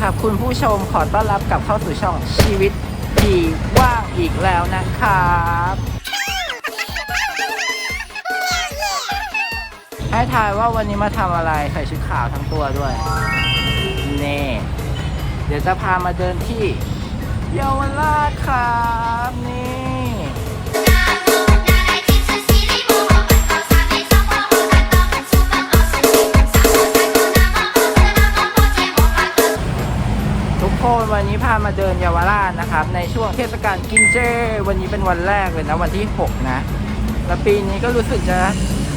ครับคุณผู้ชมขอต้อนรับกลับเข้าสู่ช่องชีวิตดีว่างอีกแล้วนะครับให้ทายว่าวันนี้มาทำอะไรใส่ชุดขาวทั้งตัวด้วยเน่เดี๋ยวจะพามาเดินที่เยาวราชครับนี่ กคนวันนี้พามาเดินเยาวราชนะครับ ในช่วงเทศกาลกินเจ วันนี้เป็นวันแรกเลยนะ วันที่ 6 นะ แล้วปีนี้ก็รู้สึกจะ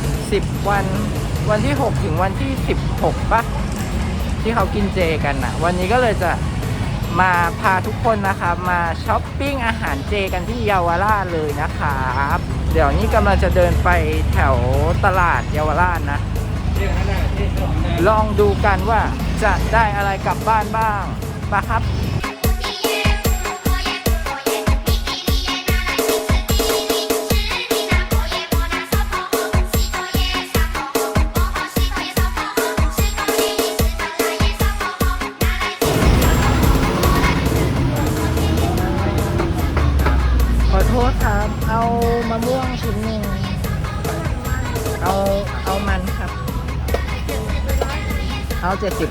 10 วัน วันที่ 6 ถึงวันที่ 16ปะที่เขากินเจกันนะวันนี้ก็เลยจะมาพาทุกคนนะครับมาช้อปปิ้งอาหารเจกันที่เยาวราชเลยนะครับเดี๋ยวนี้กำลังจะเดินไปแถวตลาดเยาวราชนะ ลองดูกันว่าจะได้อะไรกลับบ้านบ้าง มาครับขอโทษครับเอามะม่วงชิ้นหนึ่ง เอา เอามันครับ เอาเจ็ดสิบ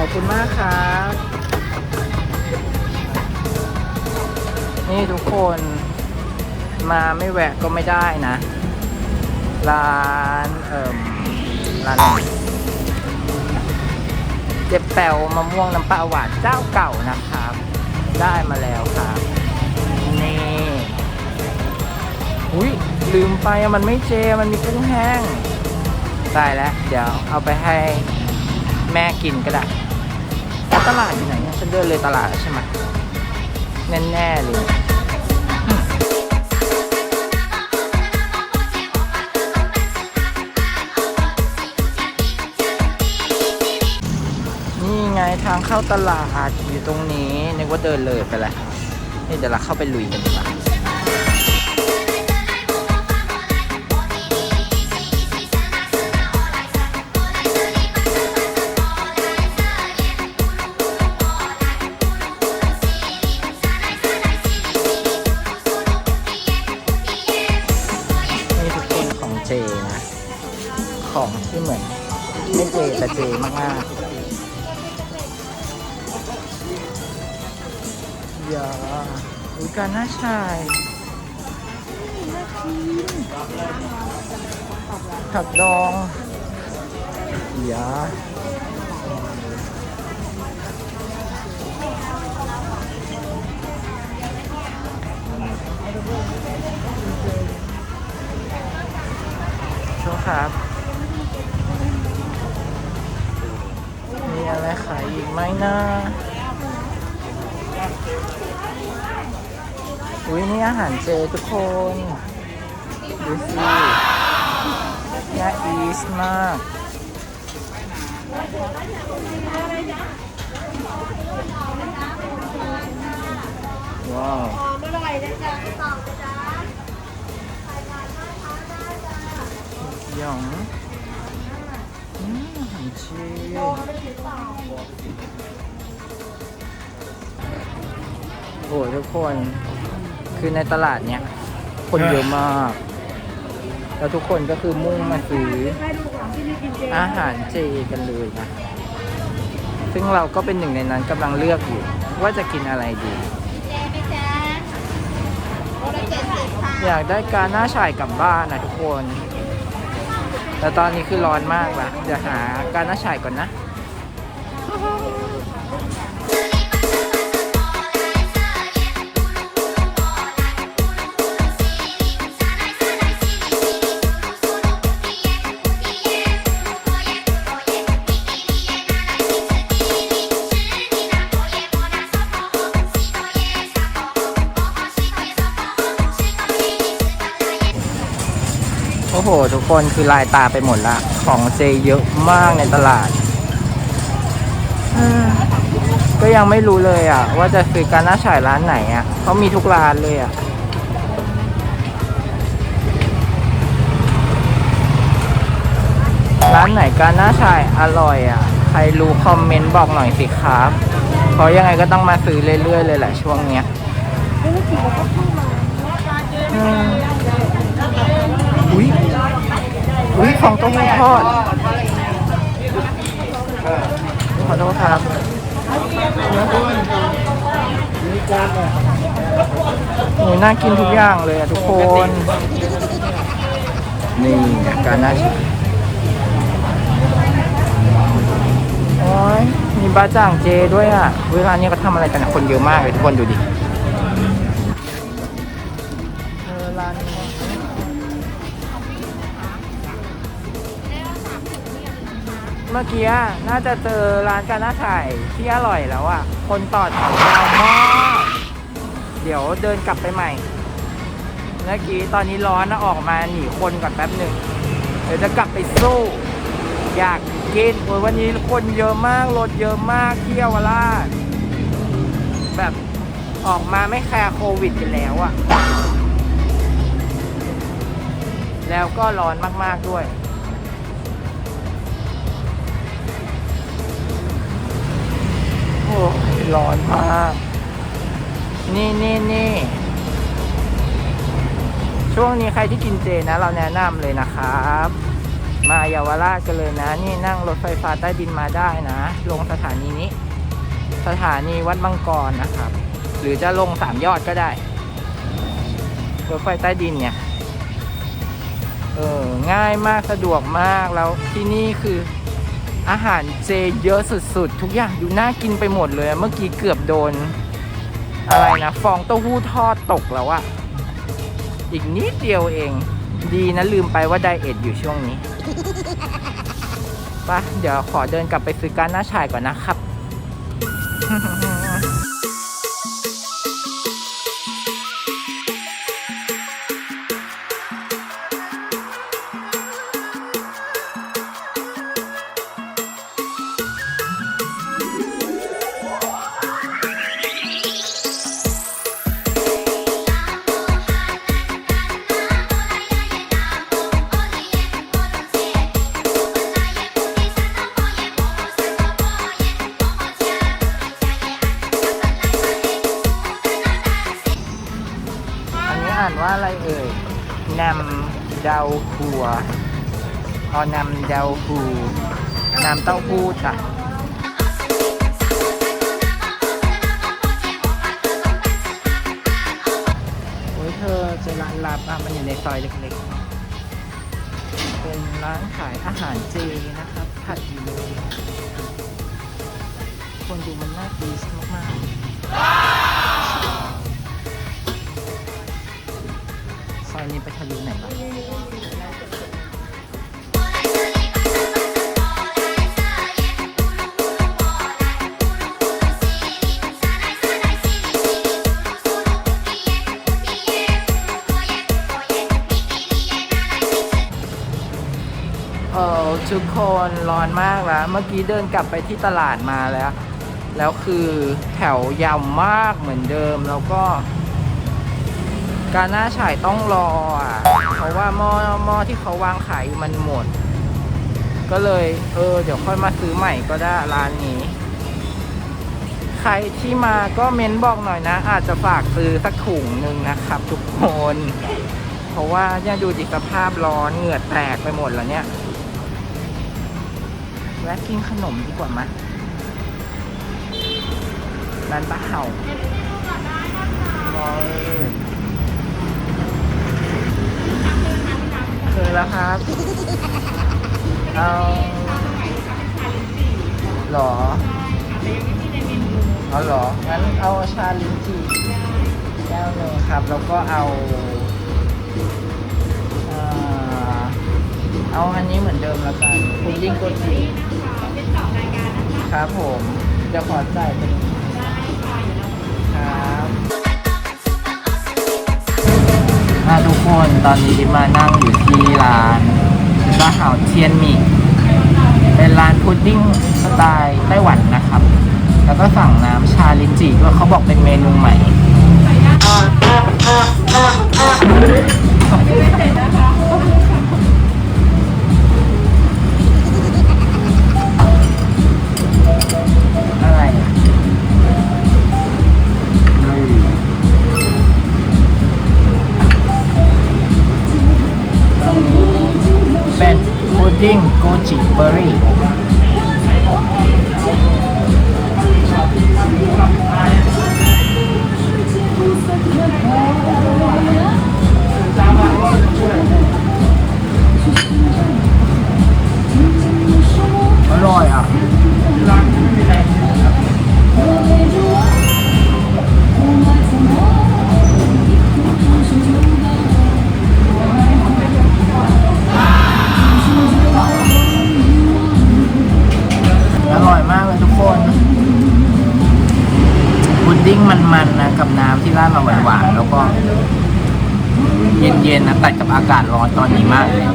ขอบคุณมากครับนี่ทุกคนมาไม่แวะก็ไม่ได้นะ ร้านเอ่มร้านเจ็บแปวมะม่วงน้ำปลาหวานเจ้าเก่านะครับ ได้มาแล้วครับนี่อุ้ยลืมไปมันไม่เจมันมีกุ้งแห้งตายแล้ว เดี๋ยวเอาไปให้แม่กินก็ได้ ตลาดอยู่ไหนเนี่ยฉันเดินเลยตลาดใช่ไหมแน่ๆเลยนี่ไงทางเข้าตลาดอยู่ตรงนี้นึกว่าเดินเลยไปแล้วนี่เดี๋ยวเราเข้าไปลุยกันดีกว่า การน่าชายผักดองอย่าช่วงครับ มีอะไรขายอีกไหมนะ อุ้ยนี่อาหารเจทุกคน ดูสิน่าอีสมาก ว้าวหยองอืมอาหารเจโอ้ยทุกคน คือในตลาดเนี้ยคนเยอะมาก แล้วทุกคนก็คือมุ่งมาซื้ออาหารเจกันเลยนะ ซึ่งเราก็เป็นหนึ่งในนั้นกำลังเลือกอยู่ ว่าจะกินอะไรดี อยากได้การหน้าฉ่ายกลับบ้านนะทุกคน แต่ตอนนี้คือร้อนมากละเดี๋ยวหาการหน้าฉ่ายก่อนนะ คนคือลายตาไปหมดละ ของเจเยอะมากในตลาด ก็ยังไม่รู้เลยอะ ว่าจะซื้อการหน้าฉายร้านไหนอะเขามีทุกร้านเลยอะร้านไหนการหน้าฉายอร่อยอะ ใครรู้คอมเมนต์บอกหน่อยสิครับเพราะยังไงก็ต้องมาซื้อเรื่อยๆเลยแหละช่วงเนี้ย อุ้ยของเต้มหูทอด ขอโทษครับโอ้ยน่ากินทุกอย่างเลยอะทุกคน นี่การน่าชิมโอ้ยมีบาจ่างเจด้วยอะเวลานี้ก็ทำอะไรกันอะคนเยอะมากเลยทุกคนดูดิ มื่อกี้น่าจะเจอร้านการน่าถ่ายที่อร่อยแล้วอะ คนต่อแถวยาวมากเดี๋ยวเดินกลับไปใหม่ เมื่อกี้ตอนนี้ร้อนนะออกมาหนีคนก่อนแป๊บหนึ่งเดี๋ยวจะกลับไปสู้อยากกินโอ้ยวันนี้คนเยอะมากรถเยอะมากเที่ยวราชแบบออกมาไม่แคร์โควิดกันแล้วอะแล้วก็ร้อนมากๆด้วย โอ้ยร้อนมาก นี่นี่นี่ช่วงนี้ใครที่กินเจนะ เราแนะนำเลยนะครับ มาเยาวราชกันเลยนะ นี่นั่งรถไฟฟ้าใต้ดินมาได้นะ ลงสถานีนี้ สถานีวัดบางกรนะครับ หรือจะลงสามยอดก็ได้ รถไฟใต้ดินเนี่ย เออ ง่ายมากสะดวกมากแล้วที่นี่คือ อาหารเจเยอะสุดๆ ทุกอย่างดูน่ากินไปหมดเลยเมื่อกี้เกือบโดน อะไรนะฟองเต้าหู้ทอดตกแล้วอะอีกนิดเดียวเอง ดีนะลืมไปว่าไดเอทอยู่ช่วงนี้ปะเดี๋ยวขอเดินกลับไปซื้อการหน้าชายก่อนนะครับ วออนำเดาหูน้ำเต้าหู้จ้ะโอ้ยเธอเจอร้านลับอะมันอยู่ในซอยเล็กๆ เป็นร้านขายอาหารเจนะครับ ผัดอยู่เลยคนดูมันน่าดีมากๆ ซอยนี้ไปทะลุไหนบ้างเออทุกคนร้อนมากแล้ว เมื่อกี้เดินกลับไปที่ตลาดมาแล้ว แล้วคือแถวยาวมากเหมือนเดิมแล้วก็ การหน้าฉายต้องรออะ เพราะว่าหม้อหม้อที่เขาวางขายอยู่มันหมด ก็เลย เออ เดี๋ยวค่อยมาซื้อใหม่ก็ได้ร้านนี้ ใครที่มาก็เม้นบอกหน่อยนะ อาจจะฝากซื้อสักถุงหนึ่งนะครับ ทุกคน เพราะว่าเนี่ยดูดิสภาพร้อนเหงื่อแตกไปหมดแล้วเนี่ยแวะกินขนมดีกว่าไหมยร้านป้าเห่าร้อย เคยแล้วครับ เอาหรอเอาหรอ งั้นเอาชาลิ้นจี่แก้วหนึ่งครับ แล้วก็เอา เอ่อเอาอันนี้เหมือนเดิมแล้วกันพุดดิ้งโกจิครับผมเดี๋ยวขอจ่ายเป็นครับ อะทุกคนตอนนี้ดิมานั่งอยู่ที่ร้านบ้านหาเทียนหมี่เป็นร้านพุดดิ้งสไตล์ไต้หวันนะครับ แล้วก็สั่งน้ำชาลินจิด้วยเขาบอกเป็นเมนูใหม่ ดิ้งกูจิเบอร์รี่อร่อยอะ มันๆนะกับน้ำที่ราดมาหวานๆแล้วก็เย็นๆนะตัดกับอากาศร้อนตอนนี้มากเลย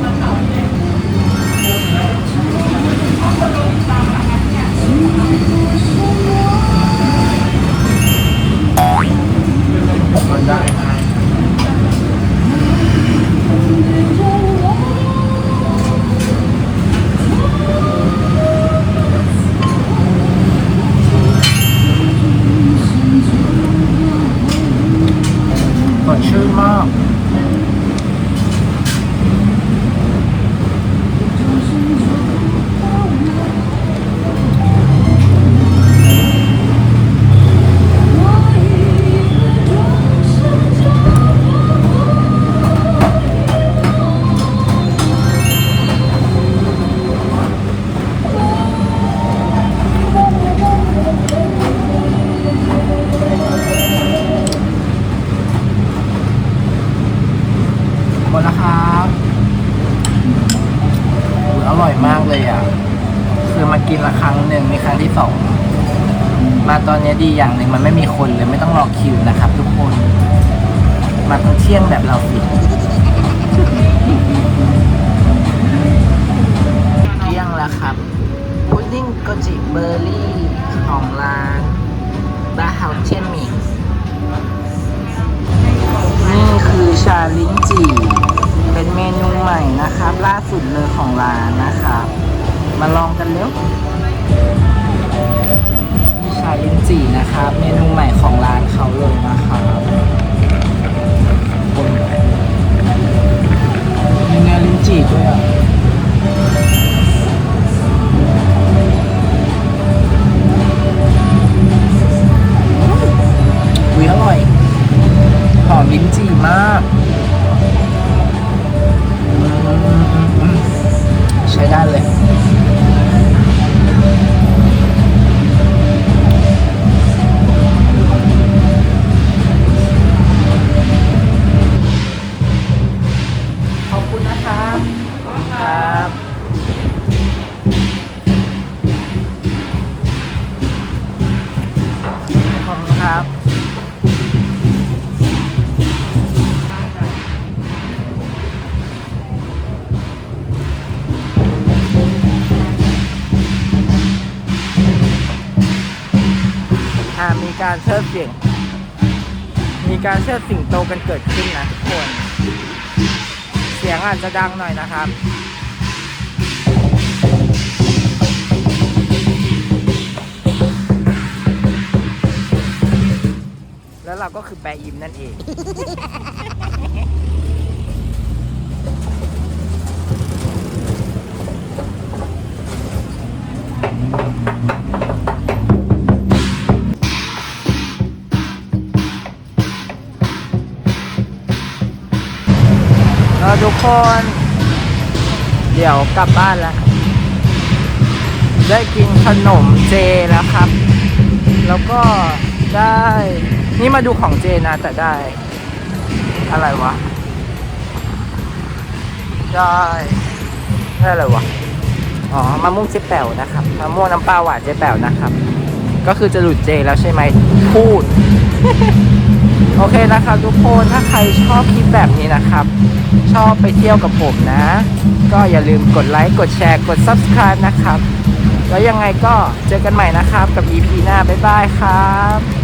สด ดีอย่างหนึ่งมันไม่มีคนเลยไม่ต้องรอคิวนะครับ ทุกคน มาตอนเที่ยงแบบเราสิเที่ยงแล้วครับพุดดิ้งโกจิเบอร์รี่ของร้านบาเฮาเชนมิกนี่คือชาลิ้นจี่เป็นเมนูใหม่นะครับ ล่าสุดเลยของร้านนะครับ มาลองกันเร็ว ชาลิ้นจี่นะครับ เมนูใหม่ของร้านเขาเลยนะครับ การเชิดเสียง มีการเชิดสิงโตกันเกิดขึ้นนะทุกคน เสียงอาจจะดังหน่อยนะครับแล้วเราก็คือแปรอิมนั่นเอง คน เดี๋ยวกลับบ้านแล้ว ได้กินขนมเจแล้วครับ แล้วก็ได้ นี่มาดูของเจนะแต่ได้ อะไรวะ ได้ได้อะไรวะ อ๋อมะม่วงเจ๊แป๋วนะครับมะม่วงน้ำปลาหวานเจ๊แป๋วนะครับ ก็คือจะหลุดเจแล้วใช่ไหมพูด โอเคนะครับทุกคนถ้าใครชอบคลิปแบบนี้นะครับ ชอบไปเที่ยวกับผมนะ ก็อย่าลืมกดไลค์กดแชร์กด Subscribe นะครับ แล้วยังไงก็เจอกันใหม่นะครับกับ EP หน้าบ๊ายบายครับ